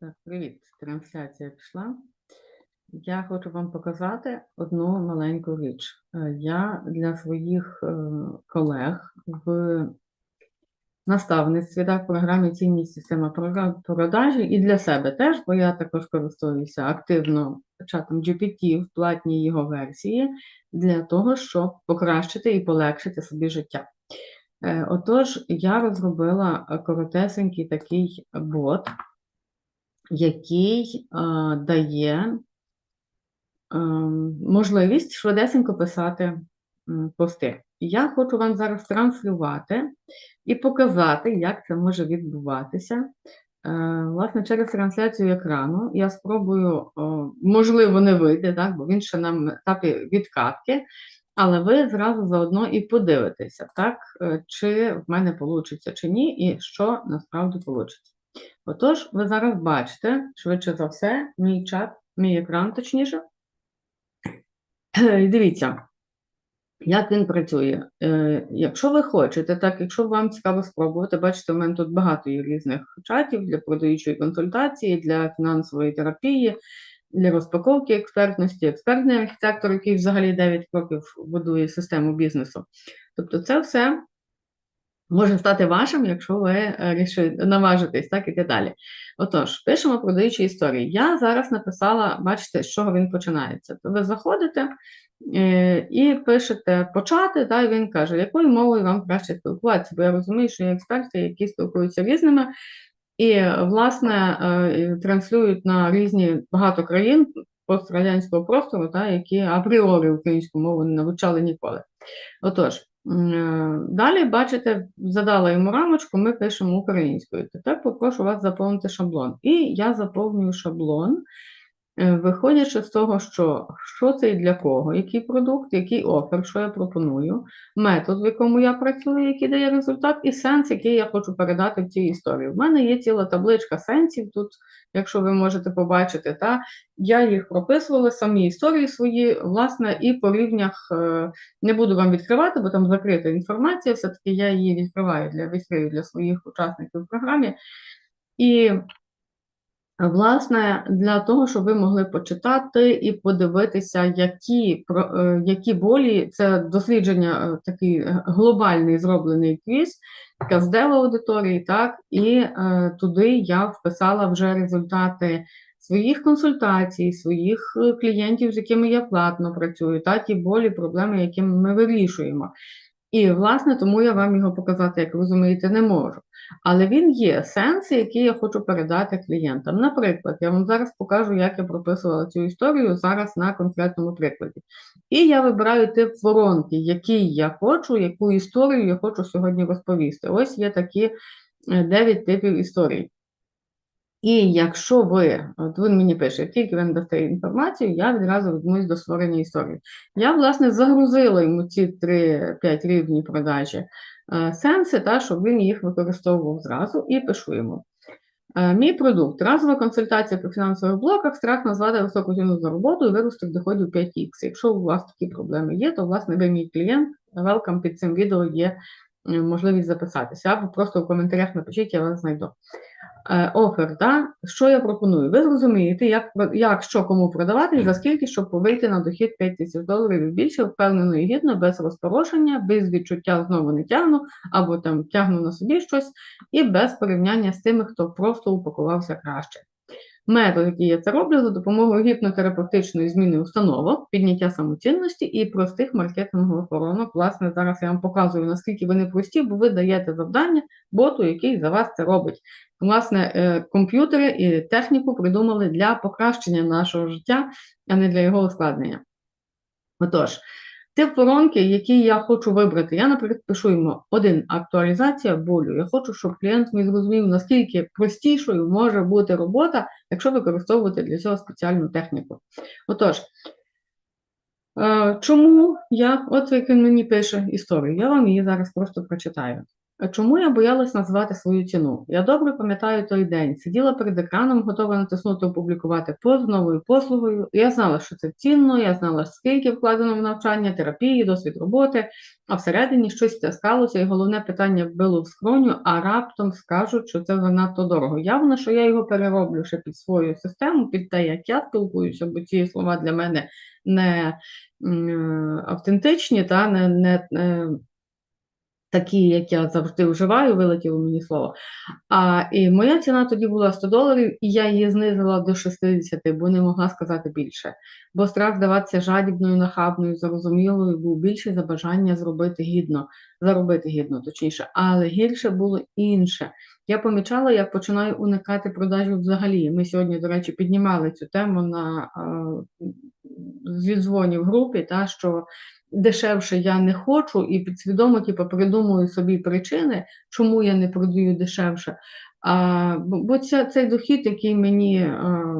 Так, привіт, трансляція пішла. Я хочу вам показати одну маленьку річ. Е, Я для своїх е, колег в наставництві, так, в програмі цінність система продажі і для себе теж, бо я також користуюся активно чатом GPT в платній його версії для того, щоб покращити і полегшити собі життя. Е, Отож, я розробила коротесенький такий бот, який е, дає е, можливість швидесенько писати пости. Я хочу вам зараз транслювати і показати, як це може відбуватися. Е, Власне, через трансляцію екрану я спробую, о, можливо, не вийде, так, бо він ще на етапі відкатки, але ви зразу заодно і подивитеся, так, е, чи в мене вийде чи ні, і що насправді вийде. Отож, ви зараз бачите, швидше за все, мій чат, мій екран, точніше. Дивіться, як він працює. Е, Якщо ви хочете, так, якщо вам цікаво спробувати, бачите, у мене тут багато є різних чатів для продаючої консультації, для фінансової терапії, для розпаковки експертності, експертний архітектор, який взагалі 9 років будує систему бізнесу. Тобто, це все може стати вашим, якщо ви е, наважитесь, так іти далі. Отож, пишемо продаючі історії. Я зараз написала, бачите, з чого він починається. Ви заходите е, і пишете почати, та, і він каже, якою мовою вам краще спілкуватися, бо я розумію, що є експерти, які спілкуються різними. І, власне, е, транслюють на різні багато країн пострадянського простору, та, які апріорі українську мову не навчали ніколи. Отож, далі, бачите, задала йому рамочку, ми пишемо українською. Тепер попрошу вас заповнити шаблон. І я заповнюю шаблон, е, виходячи з того, що, що це і для кого, який продукт, який офер, що я пропоную, метод, в якому я працюю, який дає результат, і сенс, який я хочу передати в цій історії. В мене є ціла табличка сенсів тут, якщо ви можете побачити, та я їх прописувала, самі історії свої, власне, і по рівнях е, не буду вам відкривати, бо там закрита інформація, все-таки я її відкриваю для відкрию для своїх учасників в програмі. І Власне, для того, щоб ви могли почитати і подивитися, які, про- е, які болі, це дослідження, е, такий е, глобальний зроблений квіз, каздев аудиторії, так, і е, туди я вписала вже результати своїх консультацій, своїх клієнтів, з якими я платно працюю, та ті болі, проблеми, які ми вирішуємо. І, власне, тому я вам його показати, як розумієте, не можу. Але він є сенси, які я хочу передати клієнтам. Наприклад, я вам зараз покажу, як я прописувала цю історію зараз на конкретному прикладі. І я вибираю тип воронки, який я хочу, яку історію я хочу сьогодні розповісти. Ось є такі 9 типів історій. І якщо ви, от він мені пише, тільки ви надасте інформацію, я відразу візьмусь до створення історії. Я, власне, загрузила йому ці 3-5 рівні продажі е, сенси, та, щоб він їх використовував зразу, і пишу йому. Е, Мій продукт разова консультація по фінансових блоках, страх назвати високу ціну за роботу і виросток доходів 5х. Якщо у вас такі проблеми є, то власне ви мій клієнт, велкам під цим відео є е, можливість записатися, або просто в коментарях напишіть, я вас знайду. Е, Офер, да? що я пропоную? Ви зрозумієте, як, як що кому продавати і за скільки, щоб вийти на дохід 5 тисяч доларів і більше, впевнено і гідно, без розпорошення, без відчуття знову не тягну, або там тягну на собі щось, і без порівняння з тими, хто просто упакувався краще. Метод, який я це роблю, за допомогою гіпнотерапевтичної зміни установок, підняття самоцінності і простих маркетингових воронок. Власне, зараз я вам показую, наскільки вони прості, бо ви даєте завдання боту, який за вас це робить. Власне, е, комп'ютери і техніку придумали для покращення нашого життя, а не для його ускладнення. Отож, тип воронки, який я хочу вибрати, я, наприклад, пишу йому один актуалізація болю. Я хочу, щоб клієнт мій зрозумів, наскільки простішою може бути робота, якщо використовувати для цього спеціальну техніку. Отож, е, чому я, от як він мені пише історію, я вам її зараз просто прочитаю. Чому я боялась назвати свою ціну? Я добре пам'ятаю той день. Сиділа перед екраном, готова натиснути опублікувати пост новою послугою. Я знала, що це цінно, я знала, скільки вкладено в навчання, терапії, досвід роботи, а всередині щось стискалося, і головне питання було в скроню, а раптом скажуть, що це занадто дорого. Явно, що я його перероблю ще під свою систему, під те, як я спілкуюся, бо ці слова для мене не автентичні, та не. не, не такі, як я завжди вживаю, вилетіло мені слово. А і моя ціна тоді була 100 доларів, і я її знизила до 60, бо не могла сказати більше. Бо страх здаватися жадібною, нахабною, зарозумілою був більший за бажання зробити гідно, заробити гідно, точніше. Але гірше було інше. Я помічала, як починаю уникати продажів взагалі. Ми сьогодні, до речі, піднімали цю тему на зідзвоні в групі, та що дешевше я не хочу, і підсвідомо типу, придумую собі причини, чому я не продаю дешевше. А, Бо ця, цей дохід, який мені а,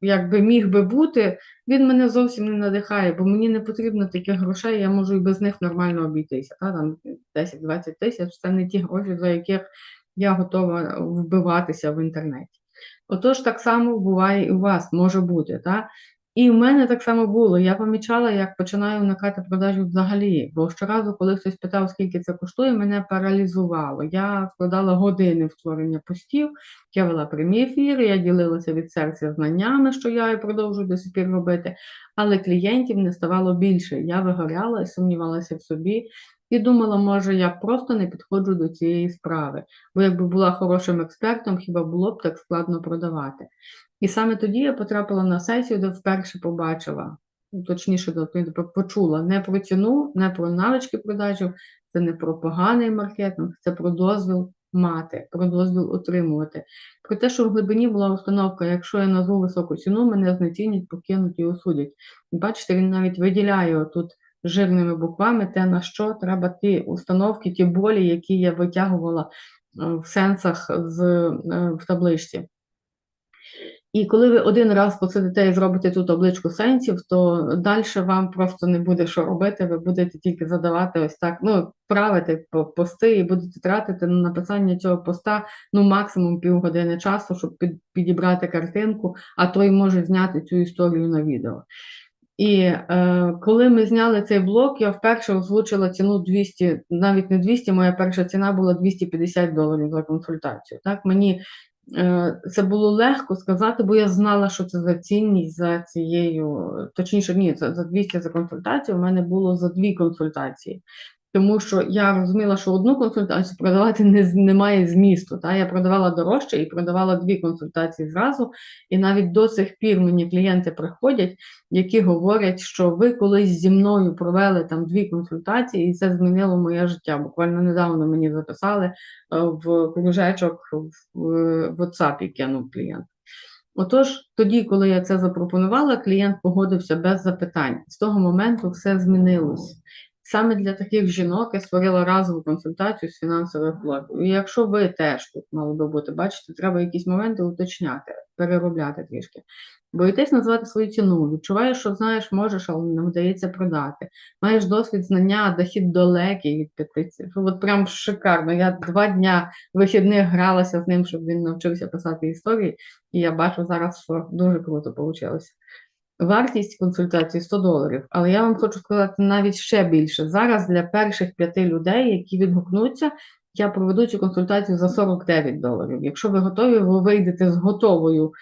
якби міг би бути, він мене зовсім не надихає, бо мені не потрібно таких грошей, я можу і без них нормально обійтися. Та? Там 10-20 тисяч це не ті гроші, за яких я готова вбиватися в інтернеті. Отож, так само буває і у вас, може бути. Та? І в мене так само було. Я помічала, як починаю уникати продажів взагалі. Бо щоразу, коли хтось питав, скільки це коштує, мене паралізувало. Я вкладала години в створення постів, я вела прямі ефіри, я ділилася від серця знаннями, що я і продовжую до сих пір робити, але клієнтів не ставало більше. Я вигоряла і сумнівалася в собі. І думала, може, я просто не підходжу до цієї справи, бо якби була хорошим експертом, хіба було б так складно продавати. І саме тоді я потрапила на сесію, де вперше побачила, точніше, почула не про ціну, не про навички продажів, це не про поганий маркетинг, це про дозвіл мати, про дозвіл отримувати. Про те, що в глибині була установка, якщо я назву високу ціну, мене знецінять, покинуть і осудять. Бачите, він навіть виділяє тут жирними буквами те, на що треба ті установки, ті болі, які я витягувала е, в сенсах з, е, в табличці. І коли ви один раз посидите і зробите ту табличку сенсів, то далі вам просто не буде що робити, ви будете тільки задавати ось так, ну, правити пости і будете тратити на написання цього поста ну, максимум півгодини часу, щоб підібрати картинку, а то й може зняти цю історію на відео. І е, коли ми зняли цей блок, я вперше озвучила ціну 200, навіть не 200, моя перша ціна була 250 доларів за консультацію. Так, Мені Е, це було легко сказати, бо я знала, що це за цінність за цією, точніше, ні, за 200 за консультацію, у мене було за дві консультації тому що я розуміла, що одну консультацію продавати не, немає змісту. Та? Я продавала дорожче і продавала дві консультації зразу. І навіть до сих пір мені клієнти приходять, які говорять, що ви колись зі мною провели там дві консультації, і це змінило моє життя. Буквально недавно мені записали е, в кружечок в WhatsApp, кинув клієнт. Отож, тоді, коли я це запропонувала, клієнт погодився без запитань. З того моменту все змінилось. Саме для таких жінок я створила разову консультацію з фінансових блоків. І якщо ви теж тут мали би бути, бачите, треба якісь моменти уточняти, переробляти трішки. Боїтесь назвати свою ціну, відчуваєш, що знаєш, можеш, але не вдається продати. Маєш досвід знання, дохід далекий від п'ятиці. От прям шикарно. Я два дня вихідних гралася з ним, щоб він навчився писати історії, і я бачу зараз, що дуже круто вийшло. Вартість консультації 100 доларів, але я вам хочу сказати навіть ще більше. Зараз для перших п'яти людей, які відгукнуться, я проведу цю консультацію за 49 доларів. Якщо ви готові, ви вийдете з готовою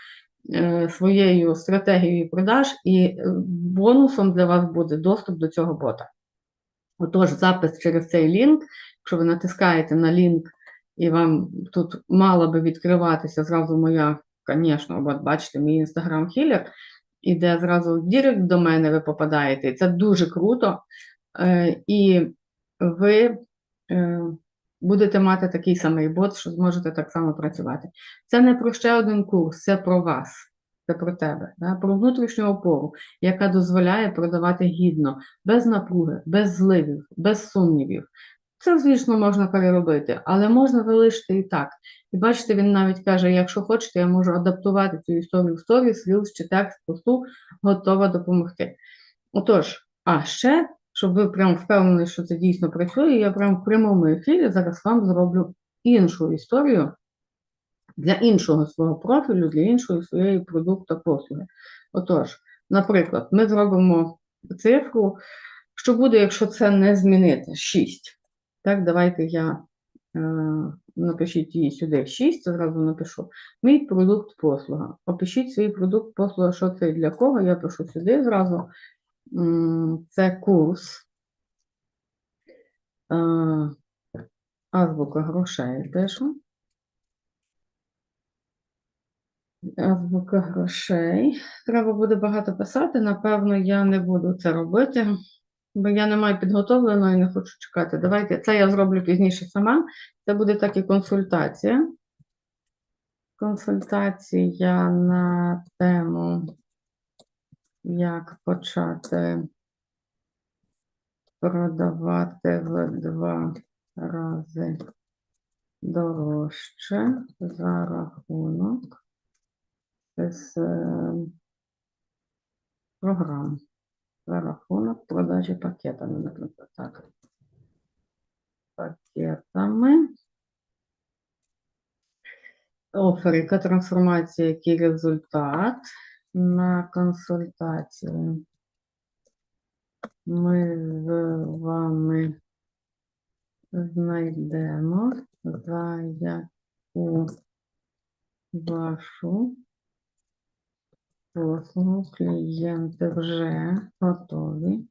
е, своєю стратегією продаж, і е, бонусом для вас буде доступ до цього бота. Отож, запис через цей лінк, якщо ви натискаєте на лінк, і вам тут мала би відкриватися зразу моя, звісно, бачите, мій інстаграм-хілер іде зразу в Дірект до мене, ви попадаєте. Це дуже круто. Е, і ви е, будете мати такий самий бот, що зможете так само працювати. Це не про ще один курс, це про вас. Це про тебе, да? про внутрішню опору, яка дозволяє продавати гідно, без напруги, без зливів, без сумнівів. Це, звісно, можна переробити, але можна залишити і так. І бачите, він навіть каже: якщо хочете, я можу адаптувати цю історію в сторіс, Reels чи текст посту, готова допомогти. Отож, а ще щоб ви прям впевнені, що це дійсно працює, я прям в прямому ефірі зараз вам зроблю іншу історію для іншого свого профілю, для іншої своєї продукту послуги. Отож, наприклад, ми зробимо цифру, що буде, якщо це не змінити? 6. Так, давайте я е, напишіть її сюди 6, зразу напишу. Мій продукт послуга. Опишіть свій продукт послуга, що це і для кого. Я пишу сюди зразу. Це курс. Е, Азбука грошей пишу. Азбука грошей. Треба буде багато писати. Напевно, я не буду це робити, бо я не маю підготовленого і не хочу чекати. Давайте це я зроблю пізніше сама. Це буде так і консультація. Консультація на тему, як почати продавати в два рази дорожче за рахунок з е, програм за рахунок продажі пакетами, наприклад, так. Пакетами. Оферика трансформація, який результат на консультацію. Ми з вами знайдемо за яку вашу послугу клієнти вже готові.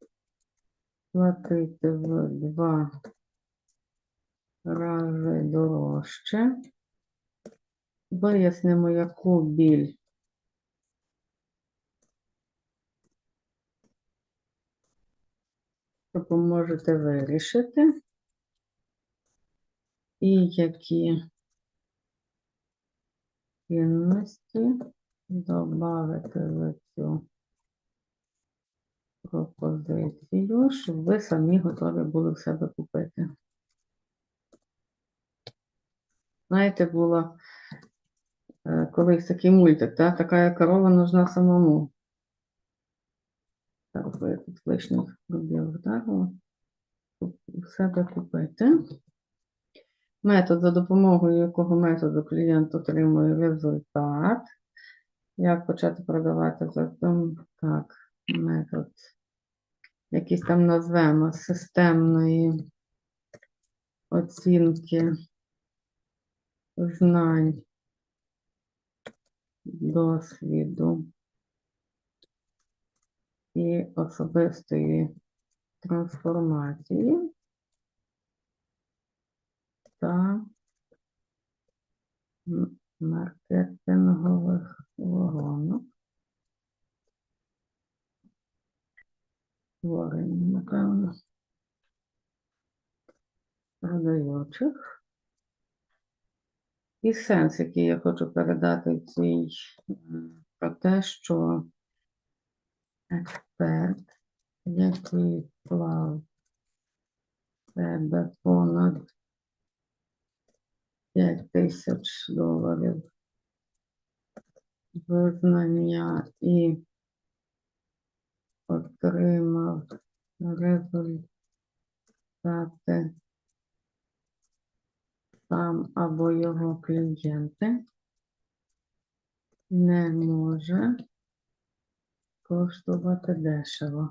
Платити в два рази дорожче. Вияснимо, яку біль. Допоможете вирішити, і які цінності додати в цю пропозицію, щоб ви самі готові були в себе купити. Знаєте, було е, колись такий мультик, та, така корова нужна самому. Так, я тут лишніх робив вдарила. В себе купити. Метод, за допомогою якого методу клієнт отримує результат. Як почати продавати за тим, так, метод. Якийсь там назвемо системної оцінки знань, досвіду і особистої трансформації та маркетингових воронок. Створення, напевно, продаючих. І сенс, який я хочу передати в цій, про те, що експерт, який вклав в себе понад 5 тисяч доларів в знання і отримав результати сам або його клієнти не може коштувати дешево.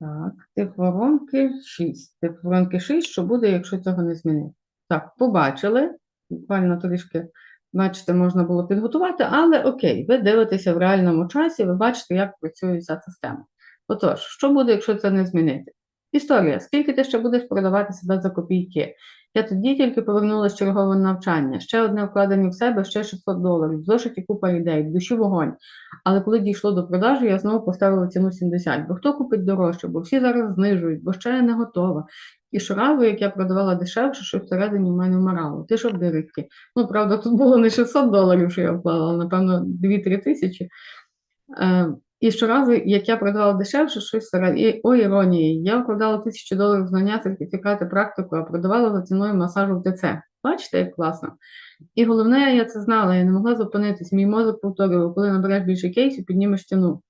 Так, тип воронки 6. Тип воронки 6, що буде, якщо цього не змінити? Так, побачили. Буквально трішки, бачите, можна було підготувати, але окей, ви дивитеся в реальному часі, ви бачите, як працює ця система. Отож, що буде, якщо це не змінити? Історія. Скільки ти ще будеш продавати себе за копійки? Я тоді тільки повернулася з чергового навчання. Ще одне вкладення в себе, ще 600 доларів. Зошиті купа ідей, в душі вогонь. Але коли дійшло до продажу, я знову поставила ціну 70. Бо хто купить дорожче? Бо всі зараз знижують, бо ще я не готова. І щоразу, як я продавала дешевше, що всередині в мене вмирало. Ти що дирики? Ну, правда, тут було не 600 доларів, що я вклала, напевно, 2-3 тисячі. Е, і щоразу, як я продавала дешевше, щось всередині. І, о, іронії, я вкладала тисячу доларів знання, сертифікати, практику, а продавала за ціною масажу в ТЦ. Бачите, як класно. І головне, я це знала, я не могла зупинитись. Мій мозок повторював, коли набереш більше кейсів, піднімеш ціну.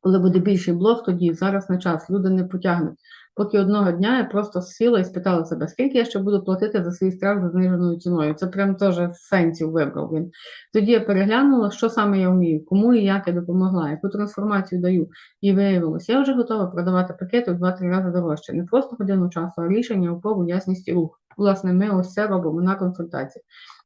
Коли буде більший блок, тоді зараз не час, люди не потягнуть. Поки одного дня я просто сіла і спитала себе, скільки я ще буду платити за свій страх за зниженою ціною. Це прям теж сенсів вибрав він. Тоді я переглянула, що саме я вмію, кому і як я допомогла, яку трансформацію даю. І виявилося, я вже готова продавати пакети в 2-3 рази дорожче. Не просто годину часу, а рішення, опору, ясність і рух. Власне, ми ось це робимо на консультації.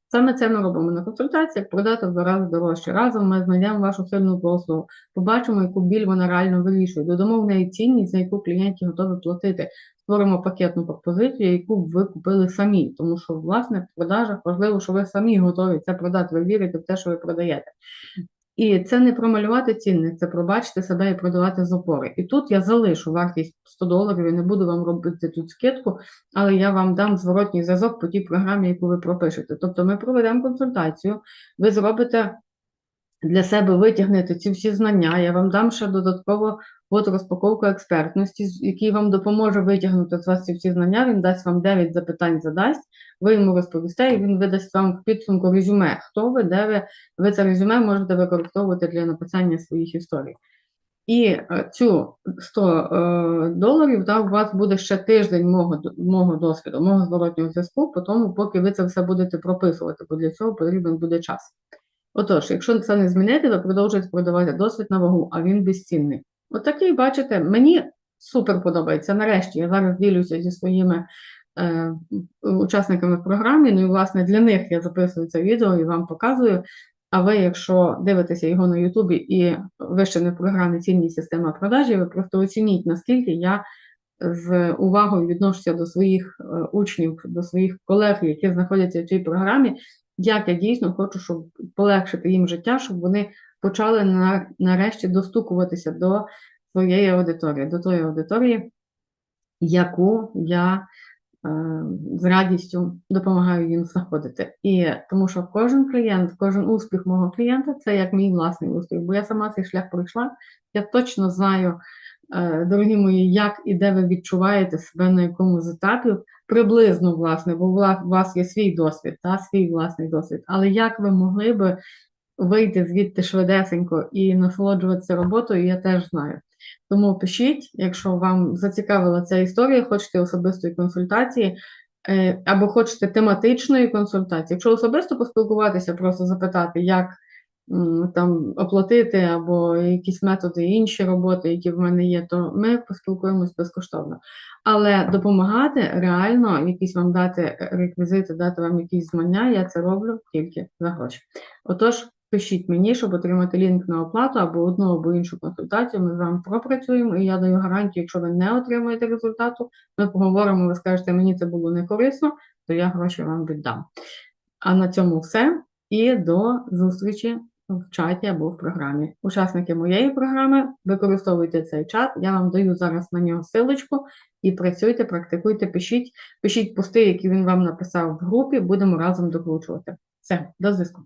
Саме це ми робимо на консультаціях, продати в два рази дорожче. Разом ми знайдемо вашу сильну послугу, побачимо, яку біль вона реально вирішує, додамо в неї цінність, за яку клієнти готові платити. Створимо пакетну пропозицію, яку б ви купили самі. Тому що, власне, в продажах важливо, що ви самі готові це продати, ви вірите в те, що ви продаєте. І це не промалювати цінник, це пробачити себе і продавати з опори. І тут я залишу вартість 100 доларів і не буду вам робити тут скидку, але я вам дам зворотній зв'язок по тій програмі, яку ви пропишете. Тобто ми проведемо консультацію, ви зробите для себе витягнете ці всі знання. Я вам дам ще додатково от розпаковку експертності, який вам допоможе витягнути з вас ці всі знання. Він дасть вам 9 запитань, задасть, ви йому розповісте, і він видасть вам в підсумку резюме. Хто ви, де ви, ви це резюме можете використовувати для написання своїх історій. І е, цю 100 е, доларів да, у вас буде ще тиждень мого, мого досвіду, мого зворотнього зв'язку, по тому, поки ви це все будете прописувати, бо для цього потрібен буде час. Отож, якщо це не змінити, ви продовжуєте продавати досвід на вагу, а він безцінний. Отакий, бачите, мені супер подобається. Нарешті я зараз ділюся зі своїми е, учасниками в програмі. Ну і власне для них я записую це відео і вам показую. А ви, якщо дивитеся його на Ютубі і ви ще не програмі цінні система продажі, ви просто оцініть, наскільки я з увагою відношуся до своїх е, учнів, до своїх колег, які знаходяться в цій програмі, як я дійсно хочу, щоб полегшити їм життя, щоб вони почали на, нарешті достукуватися до своєї аудиторії, до тої аудиторії, яку я е, з радістю допомагаю їм знаходити. І тому що кожен клієнт, кожен успіх мого клієнта це як мій власний успіх, бо я сама цей шлях пройшла, я точно знаю. е, Дорогі мої, як і де ви відчуваєте себе на якомусь етапі, приблизно, власне, бо у вас є свій досвід, та, свій власний досвід. Але як ви могли би вийти звідти швидесенько і насолоджуватися роботою, я теж знаю. Тому пишіть, якщо вам зацікавила ця історія, хочете особистої консультації, е, або хочете тематичної консультації. Якщо особисто поспілкуватися, просто запитати, як там оплатити, або якісь методи інші роботи, які в мене є, то ми поспілкуємось безкоштовно. Але допомагати реально, якісь вам дати реквізити, дати вам якісь знання, я це роблю тільки за гроші. Отож, пишіть мені, щоб отримати лінк на оплату або одну, або іншу консультацію. Ми з вами пропрацюємо, і я даю гарантію, якщо ви не отримуєте результату, ми поговоримо, ви скажете, мені це було не корисно, то я гроші вам віддам. А на цьому все. І до зустрічі в чаті або в програмі. Учасники моєї програми, використовуйте цей чат. Я вам даю зараз на нього силочку і працюйте, практикуйте, пишіть, пишіть пости, які він вам написав в групі, будемо разом докручувати. Все, до зв'язку.